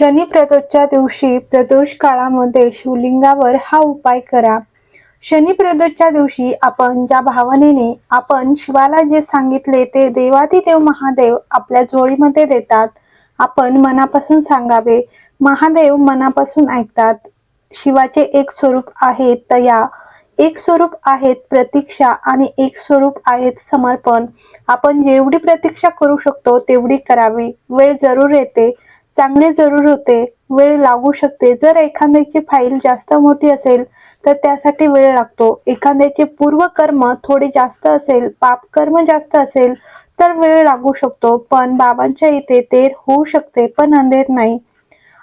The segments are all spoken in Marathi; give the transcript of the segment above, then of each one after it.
शनी प्रदोषच्या दिवशी प्रदोष काळामध्ये शिवलिंगावर हा उपाय करा. शनी प्रदोषच्या दिवशी आपण ज्या भावनेने आपण शिवाला जे सांगितले ते देवाधिदेव महादेव आपल्या झोळीमध्ये देतात. आपण मनापासून सांगावे. महादेव मनापासून ऐकतात. शिवाचे एक स्वरूप आहे तया एक स्वरूप आहेत प्रतीक्षा आणि एक स्वरूप आहेत समर्पण. आपण जेवढी प्रतीक्षा करू शकतो तेवढी करावी. वेळ जरूर येते. चांगले जरूर होते. वेळ लागू शकते. जर एखाद्याची फाईल जास्त मोठी असेल तर त्यासाठी वेळ लागतो. एखाद्याचे पूर्वकर्म थोडे जास्त असेल पापकर्म जास्त असेल तर वेळ लागू शकतो. पण बाबांच्या इथे तेर होऊ शकते पण अंधेर नाही.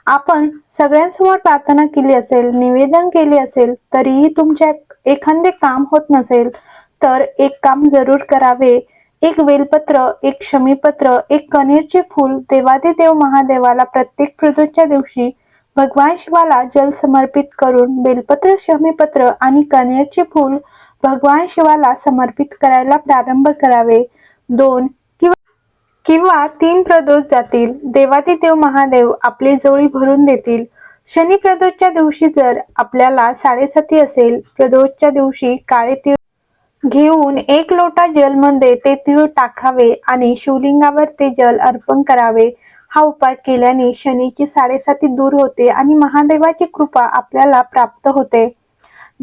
आपण सगळ्यांसमोर प्रार्थना केली असेल निवेदन केले असेल तरीही तुमच्या एखादे काम होत नसेल तर एक काम जरूर करावे. एक वेलपत्र एक शमीपत्र एक कनेरचे फूल देवादिदेव महादेवाला प्रत्येक प्रदोषच्या दिवशी भगवान शिवाला जल समर्पित करून बेलपत्र शमीपत्र आणि कनेरचे फूल भगवान शिवाला समर्पित करायला प्रारंभ करावे. दोन किंवा किंवा तीन प्रदोष जातील. देवादिदेव महादेव आपली जोळी भरून देतील. शनी प्रदोषच्या दिवशी जर आपल्याला साडेसाती असेल प्रदोषच्या दिवशी काळे तीळ घेऊन एक लोटा जलमध्ये ते तीळ टाकावे आणि शिवलिंगावर ते जल अर्पण करावे. हा उपाय केल्याने शनीची साडेसाती दूर होते आणि महादेवाची कृपा आपल्याला प्राप्त होते.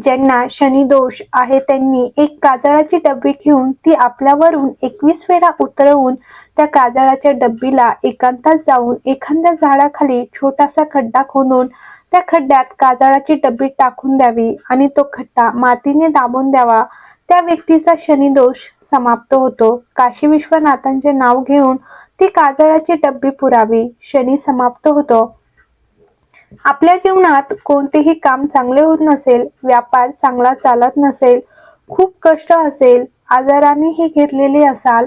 ज्यांना शनी दोष आहे त्यांनी एक काजळाची डब्बी घेऊन ती आपल्यावरून एकवीस वेळा उतरवून त्या काजळाच्या डब्बीला एकांतात जाऊन एखाद्या झाडाखाली छोटासा खड्डा खोदून त्या खड्ड्यात काजळाची डब्बी टाकून द्यावी आणि तो खड्डा मातीने दाबून द्यावा. त्या व्यक्तीचा शनिदोष समाप्त होतो. काशी विश्वनाथांचे नाव घेऊन ती काजळाची डब्बी पुरावी. शनी समाप्त होतो. आपल्या जीवनात कोणतेही काम चांगले होत नसेल व्यापार चांगला चालत नसेल खूप कष्ट असेल आजारानेही घेरलेले असाल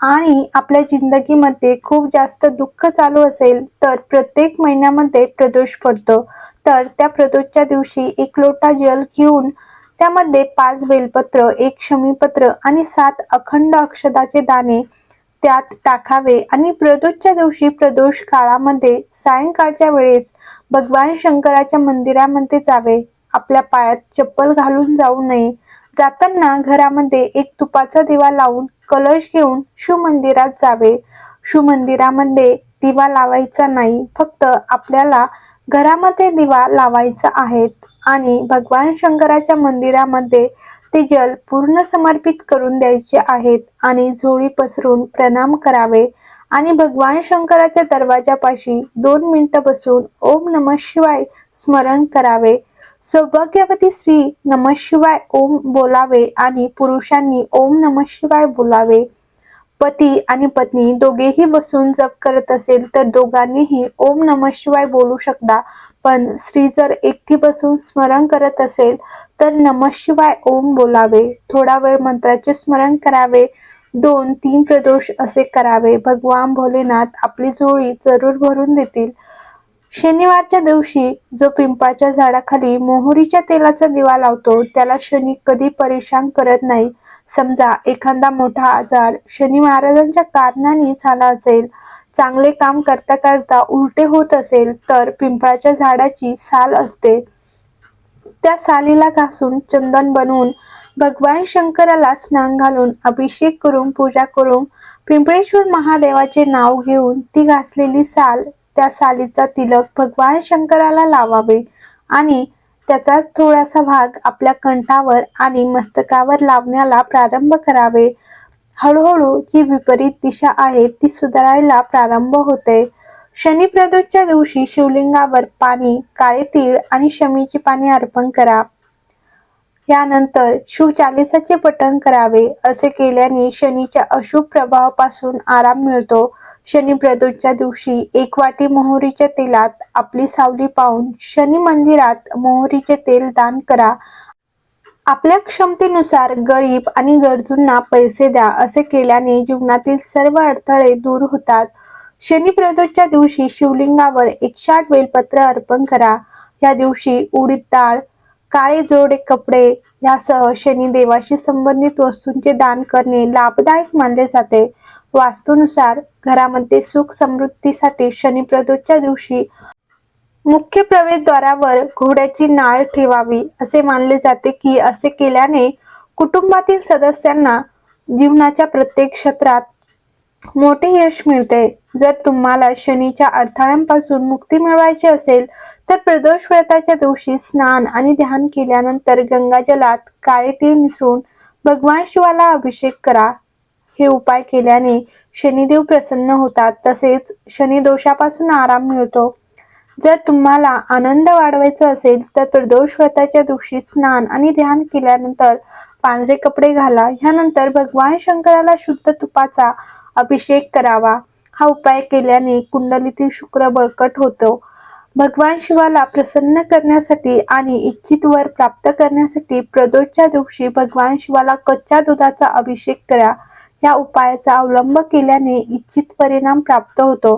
आणि आपल्या जिंदगीमध्ये खूप जास्त दुःख चालू असेल तर प्रत्येक महिन्यामध्ये प्रदोष पडतो. तर त्या प्रदोषच्या दिवशी एक लोटा जल घेऊन त्यामध्ये पाच बेलपत्र एक शमीपत्र आणि सात अखंड अक्षदाचे दाणे त्यात टाकावे आणि प्रदोषच्या दिवशी प्रदोष काळामध्ये सायंकाळच्या वेळेस भगवान शंकराच्या मंदिरामध्ये जावे. आपल्या पायात चप्पल घालून जाऊ नये. जाताना घरामध्ये एक तुपाचा दिवा लावून कलश घेऊन शिवमंदिरात जावे. शिवमंदिरामध्ये दिवा लावायचा नाही फक्त आपल्याला घरामध्ये दिवा लावायचा आहे. आणि भगवान शंकराच्या मंदिरामध्ये ते जल पूर्ण समर्पित करून द्यायचे आहेत आणि झोळी पसरून प्रणाम करावे आणि भगवान शंकराच्या दरवाजापाशी दोन मिनिटं बसून ओम नम शिवाय स्मरण करावे. सौभाग्यवती स्त्री नम शिवाय ओम बोलावे आणि पुरुषांनी ओम नम शिवाय बोलावे. पती आणि पत्नी दोघेही बसून जप करत असेल तर दोघांनीही ओम नम शिवाय बोलू शकता. पण स्त्री जर एकटी बसून स्मरण करत असेल तर नम शिवाय ओम बोलावे. थोडा वेळ मंत्राचे स्मरण करावे. दोन तीन प्रदोष असे करावे. भगवान भोलेनाथ आपली जोळी जरूर भरून देतील. शनिवारच्या दिवशी जो पिंपाच्या झाडाखाली मोहरीच्या तेलाचा दिवा लावतो त्याला शनी कधी परेशान करत नाही. समजा एखादा मोठा आजार शनी महाराजांच्या कारणाने झाला असेल चांगले काम करता करता उलटे होत असेल तर पिंपळाच्या झाडाची साल असते. त्या सालीला घासून चंदन बनवून भगवान शंकराला स्नान घालून अभिषेक करून पूजा करून पिंपळेश्वर महादेवाचे नाव घेऊन ती घासलेली साल त्या सालीचा तिलक भगवान शंकराला लावावे आणि त्याचा थोडासा भाग आपल्या कंठावर आणि मस्तकावर लावण्याला प्रारंभ करावे. हळूहळू जी विपरीत दिशा आहे ती सुधारायला प्रारंभ होते. शनी प्रदोषच्या दिवशी शिवलिंगावर पाणी काळे तीळ आणि शमीची पाने अर्पण करा. यानंतर शिवचालिसाचे पठण करावे. असे केल्याने शनीच्या अशुभ प्रभावापासून आराम मिळतो. शनी प्रदोषच्या दिवशी एक वाटी मोहरीच्या तेलात आपली सावली पाहून शनी मंदिरात मोहरीचे तेल दान करा. आपल्या क्षमतेनुसार गरीब आणि गरजूंना पैसे द्या असे केल्याने जीवनातील सर्व अडथळे दूर होतात. शनी प्रदोषच्या दिवशी शिवलिंगावर एकशे आठ बेलपत्र अर्पण करा. या दिवशी उडीद डाळ काळे जोडे कपडे यासह शनी देवाशी संबंधित वस्तूंचे दान करणे लाभदायक मानले जाते. वास्तूनुसार घरामध्ये सुख समृद्धीसाठी शनी प्रदोषच्या दिवशी मुख्य प्रवेशद्वारावर घोड्याची नाळ ठेवावी असे मानले जाते की असे केल्याने कुटुंबातील सदस्यांना जीवनाच्या प्रत्येक क्षेत्रात मोठे यश मिळते. जर तुम्हाला शनीच्या अडथळ्यांपासून मुक्ती मिळवायची असेल तर प्रदोष व्रताच्या दिवशी स्नान आणि ध्यान केल्यानंतर गंगाजलात काळे तीळ मिसळून भगवान शिवाला अभिषेक करा. हे उपाय केल्याने शनिदेव प्रसन्न होतात. तसेच शनिदोषापासून आराम मिळतो. जर तुम्हाला आनंद वाढवायचा असेल तर प्रदोष व्रताच्या दिवशी स्नान आणि ध्यान केल्यानंतर पांढरे कपडे घाला. ह्यानंतर भगवान शंकराला शुद्ध तुपाचा अभिषेक करावा. हा उपाय केल्याने कुंडलीतील शुक्र बळकट होतो. भगवान शिवाला प्रसन्न करण्यासाठी आणि इच्छित वर प्राप्त करण्यासाठी प्रदोषच्या दिवशी भगवान शिवाला कच्च्या दुधाचा अभिषेक करा. या उपायाचा अवलंब केल्याने इच्छित परिणाम प्राप्त होतो.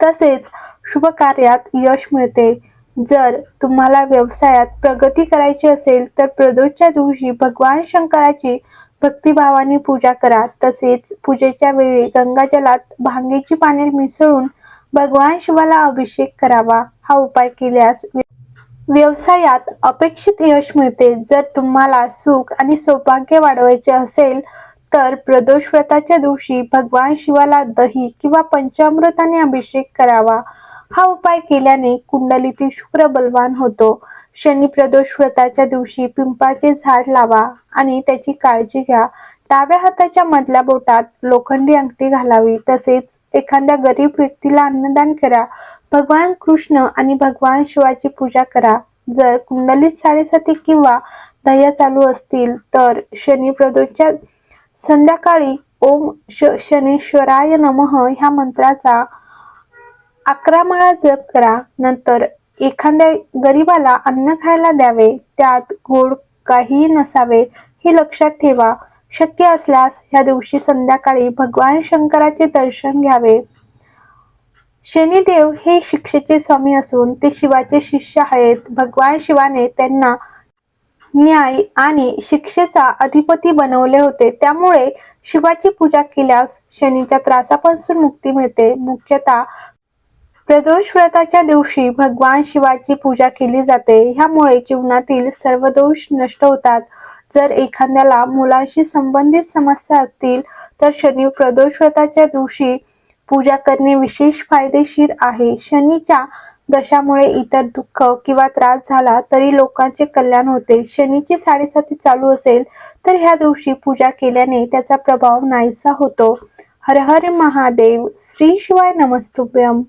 तसेच शुभ कार्यात यश मिळते. जर तुम्हाला व्यवसायात प्रगती करायची असेल तर प्रदोषच्या दिवशी भगवान शंकराची भक्तिभावाने पूजा करा. तसेच पूजेच्या वेळी गंगाजलात भांगेची पाने मिसळून भगवान शिवाला अभिषेक करावा. हा उपाय केल्यास व्यवसायात अपेक्षित यश मिळते. जर तुम्हाला सुख आणि सौभाग्य वाढवायचे असेल तर प्रदोष व्रताच्या दिवशी भगवान शिवाला दही किंवा पंचामृताने अभिषेक करावा. हा उपाय केल्याने कुंडलीतील शुक्र बलवान होतो. शनी प्रदोष व्रताच्या दिवशी पिंपळाचे झाड लावा आणि त्याची काळजी घ्या. डाव्या हाताच्या मधल्या बोटात लोखंडी अंगठी घालावी. तसेच एखाद्या गरीब व्यक्तीला अन्नदान करा. भगवान कृष्ण आणि भगवान शिवाची पूजा करा. जर कुंडलीत साडेसाती किंवा दह्या चालू असतील तर शनी प्रदोषच्या संध्याकाळी ओम श शनेश्वराय नमः ह्या मंत्राचा अकरा माळा जप करा. नंतर एखाद्या गरीबाला अन्न खायला द्यावे. त्यात गोड काहीही नसावे हे लक्षात ठेवा. शक्य असल्यास ह्या दिवशी संध्याकाळी भगवान शंकराचे दर्शन घ्यावे. शनिदेव हे शिक्षेचे स्वामी असून ते शिवाचे शिष्य आहेत. भगवान शिवाने त्यांना न्याय आणि शिक्षेचा अधिपती बनवले होते. त्यामुळे शिवाची पूजा केल्यास शनीच्या त्रासापासून मुक्ती मिळते. मुख्यतः प्रदोष व्रताच्या दिवशी भगवान शिवाची पूजा केली जाते. ह्यामुळे जीवनातील सर्व दोष नष्ट होतात. जर एखाद्याला मुलांशी संबंधित समस्या असतील तर शनी प्रदोष व्रताच्या दिवशी पूजा करणे विशेष फायदेशीर आहे. शनीच्या दशामुळे इतर दुःख किंवा त्रास झाला तरी लोकांचे कल्याण होते. शनीची साडेसाती चालू असेल तर ह्या दिवशी पूजा केल्याने त्याचा प्रभाव नाहीसा होतो. हर हर महादेव. श्री शिवाय नमस्तुभ्यम.